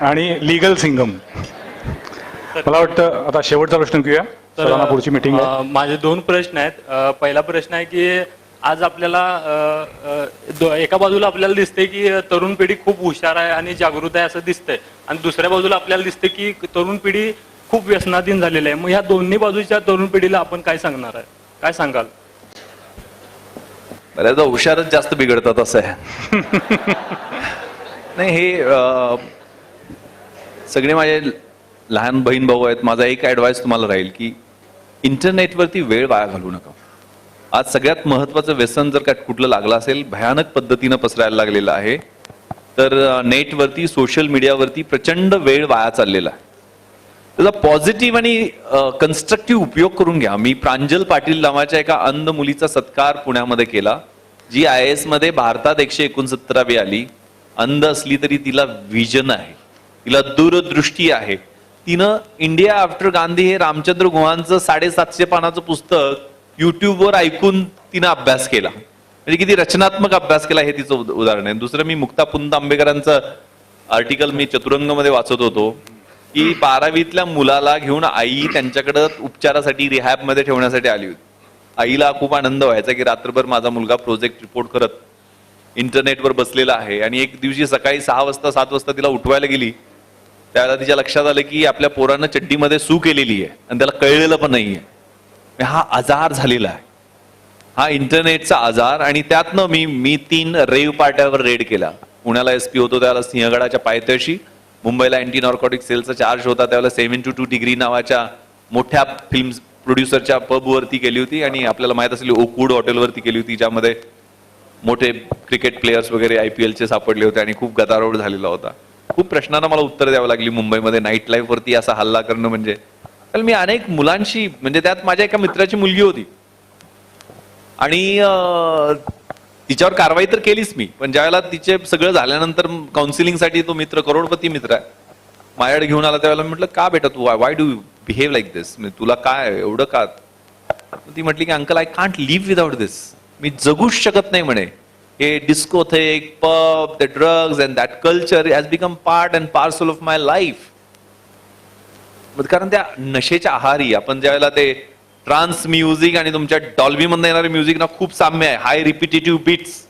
आणि लिगल सिंगम मला वाटतं आता शेवटचा प्रश्न घेऊया. सरांना पुढची मीटिंग माझे दोन प्रश्न आहेत. पहिला प्रश्न आहे की आज आपल्याला एका बाजूला आपल्याला दिसते की तरुण पिढी खूप हुशार आहे आणि जागृत आहे असं दिसतंय. आणि दुसऱ्या बाजूला आपल्याला दिसते की तरुण पिढी खूप व्यसनाधीन झालेली आहे. मग ह्या दोन्ही बाजूच्या तरुण पिढीला आपण काय सांगणार आहे? काय सांगाल? बऱ्याचदा हुशारच जास्त बिघडतात असं आहे. नाही हे सगळे माझे लहान बहीण भाऊ आहेत माझा एक ॲडवाईस तुम्हाला राहील की इंटरनेटवरती वेळ वाया घालू नका. आज सगळ्यात महत्वाचं व्यसन जर का कुठलं लागलं असेल भयानक पद्धतीनं पसरायला लागलेलं आहे तर नेटवरती सोशल मीडियावरती प्रचंड वेळ वाया चाललेला आहे. त्याचा पॉझिटिव्ह आणि कन्स्ट्रक्टिव्ह उपयोग करून घ्या. मी प्रांजल पाटील नावाच्या एका अंध मुलीचा सत्कार पुण्यामध्ये केला जी आय एसमध्ये भारतात एकशे एकोणसत्तरावी आली. अंध असली तरी तिला विजन आहे. तिला दूरदृष्टी आहे. तिनं इंडिया आफ्टर गांधी हे रामचंद्र गुहांचं साडेसातशे पानाचं पुस्तक युट्यूबवर ऐकून तिनं अभ्यास केला. म्हणजे किती रचनात्मक अभ्यास केला हे तिचं उदाहरण आहे. दुसरं मी मुक्ता पुंत आंबेकरांचं आर्टिकल मी चतुरंगमध्ये वाचत होतो की बारावीतल्या मुलाला घेऊन आई त्यांच्याकडे उपचारासाठी रिहॅबमध्ये ठेवण्यासाठी आली होती. आईला खूप आनंद व्हायचा की रात्रभर माझा मुलगा प्रोजेक्ट रिपोर्ट करत इंटरनेटवर बसलेला आहे. आणि एक दिवशी सकाळी सहा वाजता सात वाजता तिला उठवायला गेली. त्यावेळेला तिच्या लक्षात आलं की आपल्या पोरानं चड्डीमध्ये सू केलेली आहे आणि त्याला कळलेलं पण नाहीये. म्हणजे हा आजार झालेला आहे. हा इंटरनेटचा आजार आणि त्यातनं मी मी तीन रेव पार्ट्यावर रेड केला. पुण्याला एस पी होतो त्यावेळेला सिंहगडाच्या पायथ्याशी. मुंबईला अँटी नॉर्कॉटिक सेलचा चार्ज होता त्यावेळेला सेव्हन टू टू डिग्री नावाच्या मोठ्या फिल्म प्रोड्युसरच्या पबवरती केली होती आणि आपल्याला माहीत असेल ओकूड हॉटेलवरती केली होती ज्यामध्ये मोठे क्रिकेट प्लेयर्स वगैरे आय पी एलचे सापडले होते आणि खूप गदारोळ झालेला होता. खूप प्रश्नांना मला उत्तर द्यावं लागली मुंबईमध्ये नाईट लाईफ वरती असा हल्ला करणं म्हणजे. तर मी अनेक मुलांशी म्हणजे त्यात माझ्या एका मित्राची मुलगी होती. आणि तिच्यावर कारवाई तर केलीच मी पण ज्यावेळेला तिचे सगळं झाल्यानंतर काउन्सिलिंगसाठी तो मित्र करोडपती मित्र आहे. माझ्याकडे घेऊन आला त्यावेळेला म्हटलं का बेटा तू? Why do behave like this तुला काय एवढं का? ती म्हटली की uncle I can't live without this मी जगूच शकत नाही म्हणे. हे discotheque pub the drugs and that culture has become part and parcel of my life कारण त्या नशेच्या आहारी आपण ज्यावेळेला ते ट्रान्स म्युझिक आणि तुमच्या डॉल्बी मधून येणारे म्युझिक ना खूप साम्य आहे. हाय रिपिटेटिव्ह बीट्स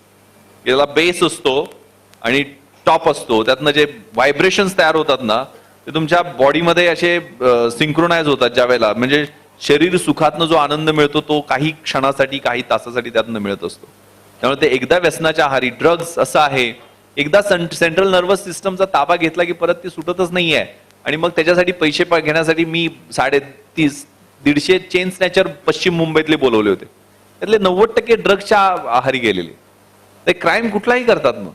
याला बेस असतो आणि टॉप असतो. त्यातनं जे व्हायब्रेशन्स तयार होतात ना ते तुमच्या बॉडीमध्ये असे सिंक्रोनाइज होतात ज्या वेळेला. म्हणजे शरीर सुखातनं जो आनंद मिळतो तो काही क्षणासाठी काही तासासाठी त्यातनं मिळत असतो. त्यामुळे ते एकदा व्यसनाच्या आहारी ड्रग्ज असं आहे. एकदा सेंट्रल नर्वस सिस्टमचा ताबा घेतला की परत ती सुटतच नाहीये. आणि मग त्याच्यासाठी पैसे घेण्यासाठी मी साडे तीस दीडशे चेन स्नॅचर पश्चिम मुंबईतले बोलवले होते. त्यातले नव्वद टक्के ड्रग्सच्या आहारी गेलेले. ते क्राईम कुठलाही करतात मग.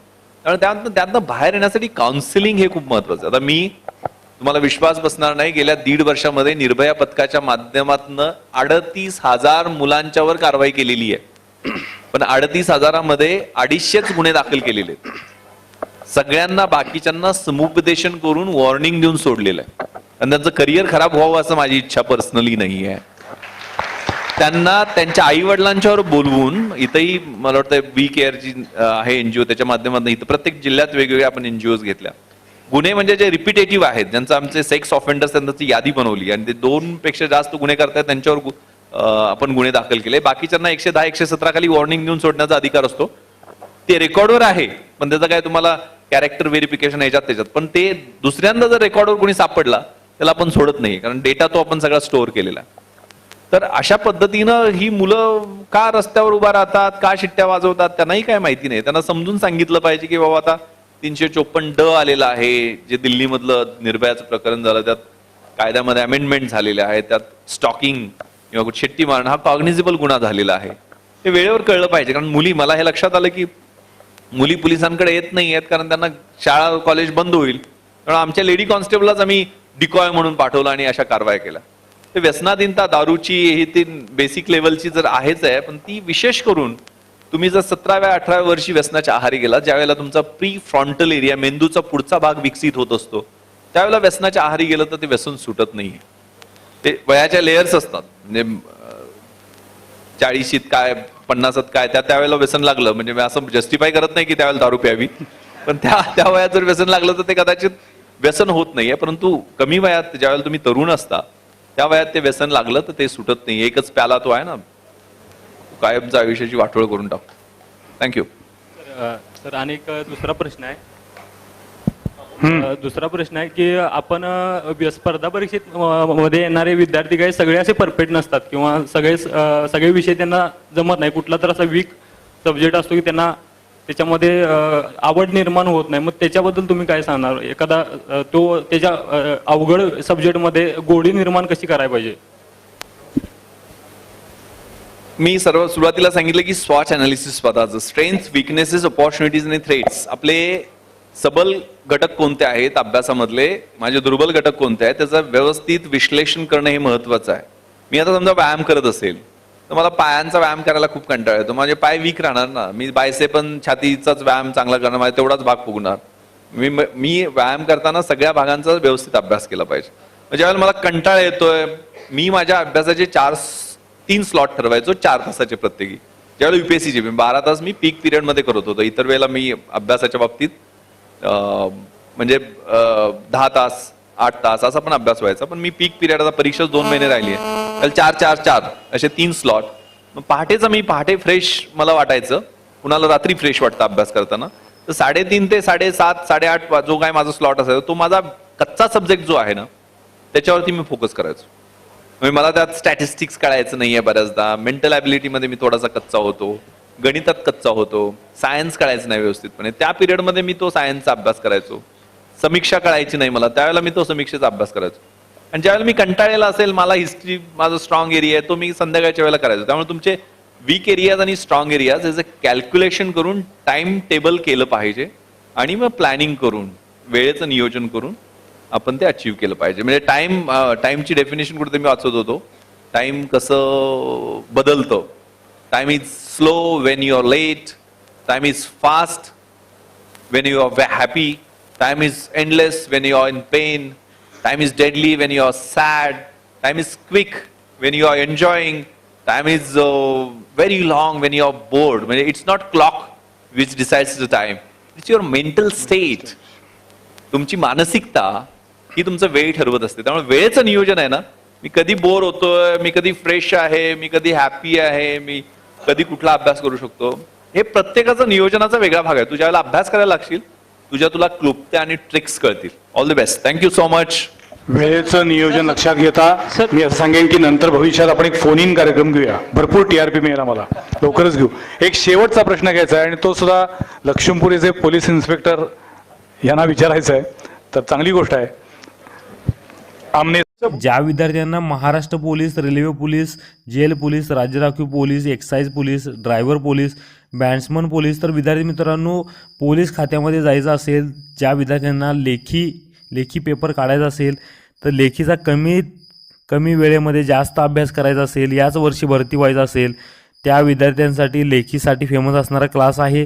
त्यामुळे त्यातनं त्यातनं बाहेर येण्यासाठी काउन्सिलिंग हे खूप महत्वाचं आता मी तुम्हाला विश्वास बसणार नाही गेल्या दीड वर्षामध्ये निर्भया पथकाच्या माध्यमातून अडतीस हजार मुलांच्यावर कारवाई केलेली आहे. पण अडतीस हजारामध्ये अडीचशेच गुन्हे दाखल केलेले सगळ्यांना बाकीच्यांना समुपदेशन करून वॉर्निंग देऊन सोडलेलं आहे. आणि त्यांचं करिअर खराब व्हावं असं माझी इच्छा पर्सनली नाही आहे. त्यांना त्यांच्या आई वडिलांच्यावर बोलवून इथंही मला वाटतं बी केअरची आहे एनजीओ त्याच्या माध्यमातून इथं प्रत्येक जिल्ह्यात वेगवेगळ्या आपण एनजीओ घेतल्या. गुन्हे म्हणजे जे रिपिटेटिव्ह आहेत ज्यांचं आमचे सेक्स ऑफेंडर्स त्यांची यादी बनवली. आणि ते दोन पेक्षा जास्त गुन्हे करतायत त्यांच्यावर आपण गुन्हे दाखल केले. बाकीच्यांना एकशे दहा एकशे सतरा खाली वॉर्निंग देऊन सोडण्याचा अधिकार असतो. ते रेकॉर्डवर आहे. पण त्याचं काय तुम्हाला कॅरेक्टर व्हेरिफिकेशन याच्यात त्याच्यात. पण ते दुसऱ्यांदा जर रेकॉर्डवर कोणी सापडला त्याला आपण सोडत नाही कारण डेटा तो आपण सगळा स्टोअर केलेला. आहे तर अशा पद्धतीनं ही मुलं का रस्त्यावर उभा राहतात का शिट्ट्या वाजवतात त्यांनाही काय माहिती नाही. त्यांना समजून सांगितलं पाहिजे की बाबा आता तीनशे चोपन्न ड आलेलं आहे जे दिल्लीमधलं निर्भयाचं प्रकरण झालं त्यात कायद्यामध्ये अमेंडमेंट झालेले आहे त्यात स्टॉकिंग किंवा शेट्टी मारणं हा कॉग्निझिबल गुन्हा झालेला आहे. ते वेळेवर कळलं पाहिजे कारण मुली मला हे लक्षात आलं की मुली पोलिसांकडे येत नाही आहेत कारण त्यांना शाळा कॉलेज बंद होईल. कारण आमच्या लेडी कॉन्स्टेबललाच आम्ही डिकॉय म्हणून पाठवलं आणि अशा कारवाया केल्या. ते व्यसनाधीनता दारूची ही ती बेसिक लेवलची जर आहेच आहे पण ती विशेष करून तुम्ही जर सतराव्या अठराव्या वर्षी व्यसनाच्या आहारी गेला ज्यावेळेला तुमचा प्री फ्रॉन्टल एरिया मेंदूचा पुढचा भाग विकसित होत असतो त्यावेळेला व्यसनाच्या आहारी गेलं तर ते व्यसन सुटत नाहीये. ते वयाच्या लेयर्स असतात. म्हणजे चाळीशीत काय पन्नासात काय त्या त्यावेळेला व्यसन लागलं. म्हणजे मी असं जस्टिफाय करत नाही की त्यावेळेला दारू प्यावी. पण त्या त्या वयात जर व्यसन लागलं तर ते कदाचित व्यसन होत नाहीये. परंतु कमी वयात ज्यावेळेला तुम्ही तरुण असता त्या वयात ते व्यसन लागलं तर ते सुटत नाही एकच प्याला तो आहे ना. कायमचा आयुष्याची वाटोळ करून टाकतो. थँक्यू सर आणि एक दुसरा प्रश्न आहे. दुसरा प्रश्न आहे की आपण स्पर्धा परीक्षेत मध्ये येणारे विद्यार्थी काही सगळे असे परफेक्ट नसतात किंवा सगळे सगळे विषय त्यांना जमत नाही. कुठला तर असा वीक सब्जेक्ट असतो की त्यांना त्याच्यामध्ये आवड निर्माण होत नाही. मग त्याच्याबद्दल तुम्ही काय सांगणार? एखादा तो त्याच्या अवघड सब्जेक्टमध्ये गोडी निर्माण कशी करायला पाहिजे? मी सर्व सुरुवातीला सांगितलं की स्वॉच अनालिसिस स्वतःचं स्ट्रेंथ विकनेसेस ऑपॉर्च्युनिटीज आणि थ्रेट्स आपले सबल घटक कोणते आहेत अभ्यासामधले? माझे दुर्बल घटक कोणते आहेत? त्याचं व्यवस्थित विश्लेषण करणं हे महत्वाचं आहे. मी आता समजा व्यायाम करत असेल तर मला पायांचा व्यायाम करायला खूप कंटाळा येतो. माझे पाय वीक राहणार ना. मी बायसे पण छातीचाच व्यायाम चांगला करणार माझा तेवढाच भाग फुगणार. मी मी व्यायाम करताना सगळ्या भागांचा व्यवस्थित अभ्यास केला पाहिजे. ज्यावेळेला मला कंटाळा येतोय मी माझ्या अभ्यासाचे चार तीन स्लॉट ठरवायचो चार तासाचे प्रत्येकी. ज्यावेळेला युपीएससीचे मी बारा तास मी पीक पिरियडमध्ये करत होतो. इतर वेळेला मी अभ्यासाच्या बाबतीत म्हणजे दहा तास आठ तास असा पण अभ्यास व्हायचा. पण मी पीक पिरियड आता परीक्षा दोन महिने राहिली आहे. त्याला चार चार चार असे तीन स्लॉट मग पहाटेचा मी पहाटे फ्रेश मला वाटायचं. कुणाला रात्री फ्रेश वाटतं अभ्यास करताना. तर साडेतीन ते साडेसात साडेआठ जो काय माझा स्लॉट असायचा तो माझा कच्चा सब्जेक्ट जो आहे ना त्याच्यावरती मी फोकस करायचो. म्हणजे मला त्यात स्टॅटिस्टिक्स कळायचं नाहीये बऱ्याचदा. मेंटलमध्ये मी थोडासा कच्चा होतो. गणितात कच्चा होतो सायन्स कळायचं नाही व्यवस्थितपणे. त्या पिरियडमध्ये मी तो सायन्सचा अभ्यास करायचो. समीक्षा कळायची नाही मला. त्यावेळेला मी तो समीक्षेचा अभ्यास करायचो. आणि ज्यावेळेला मी कंटाळलेला असेल मला हिस्ट्री माझा स्ट्रॉंग एरिया आहे तो मी संध्याकाळच्या वेळेला करायचो. त्यामुळे तुमचे वीक एरियाज आणि स्ट्रॉंग एरियाज याचं कॅल्क्युलेशन करून टाइम टेबल केलं पाहिजे आणि मग प्लॅनिंग करून वेळेचं नियोजन करून आपण ते अचीव्ह केलं पाहिजे. म्हणजे टाइम टाइमची डेफिनेशन कुठे मी वाचत होतो. टाइम कसं बदलतं Time is slow when you are late. Time is fast when you are happy. Time is endless when you are in pain. Time is deadly when you are sad. Time is quick when you are enjoying. Time is uh, very long when you are bored. When it's not clock which decides the time. It's your mental state. तुमची मानसिकता ही तुमचं वेळ ठरवत असते त्यामुळे वेळेचं नियोजन आहे ना मी कधी बोर होतोय मी कधी फ्रेश आहे मी कधी हॅपी आहे मी कधी कुठला अभ्यास करू शकतो? हे प्रत्येकाचा नियोजनाचा वेगळा भाग आहे. तू ज्यावेळेला अभ्यास करायला लागशील तुझ्या तुला क्लुप्त्या आणि ट्रिक्स कळतील. All the best thank you so much वेळेचं नियोजन लक्षात घेता. मी असं सांगेन की नंतर भविष्यात आपण एक फोन इन कार्यक्रम घेऊया. भरपूर टीआरपी मिळेल आम्हाला. लवकरच घेऊ. एक शेवटचा प्रश्न घ्यायचा आहे आणि तो सुद्धा लक्ष्मीपुरीचे पोलीस इन्स्पेक्टर यांना विचारायचा आहे. तर चांगली गोष्ट आहे. आमने ज्या विद्यार्थ्यांना Maharashtra police railway police jail police राज्य राखीव police excise police driver police batsman police तर विद्यार्थी मित्रांनो पोलीस खात्यामध्ये जायचं असेल ज्या विद्यार्थ्यांना लेखी लेखी पेपर काढायचा असेल तर लेखीचा कमी कमी वेळेमध्ये जास्त अभ्यास करायचा असेल याच वर्षी भरती व्हायचं असेल त्या विद्यार्थ्यांसाठी लेखीसाठी फेमस असणारा क्लास आहे.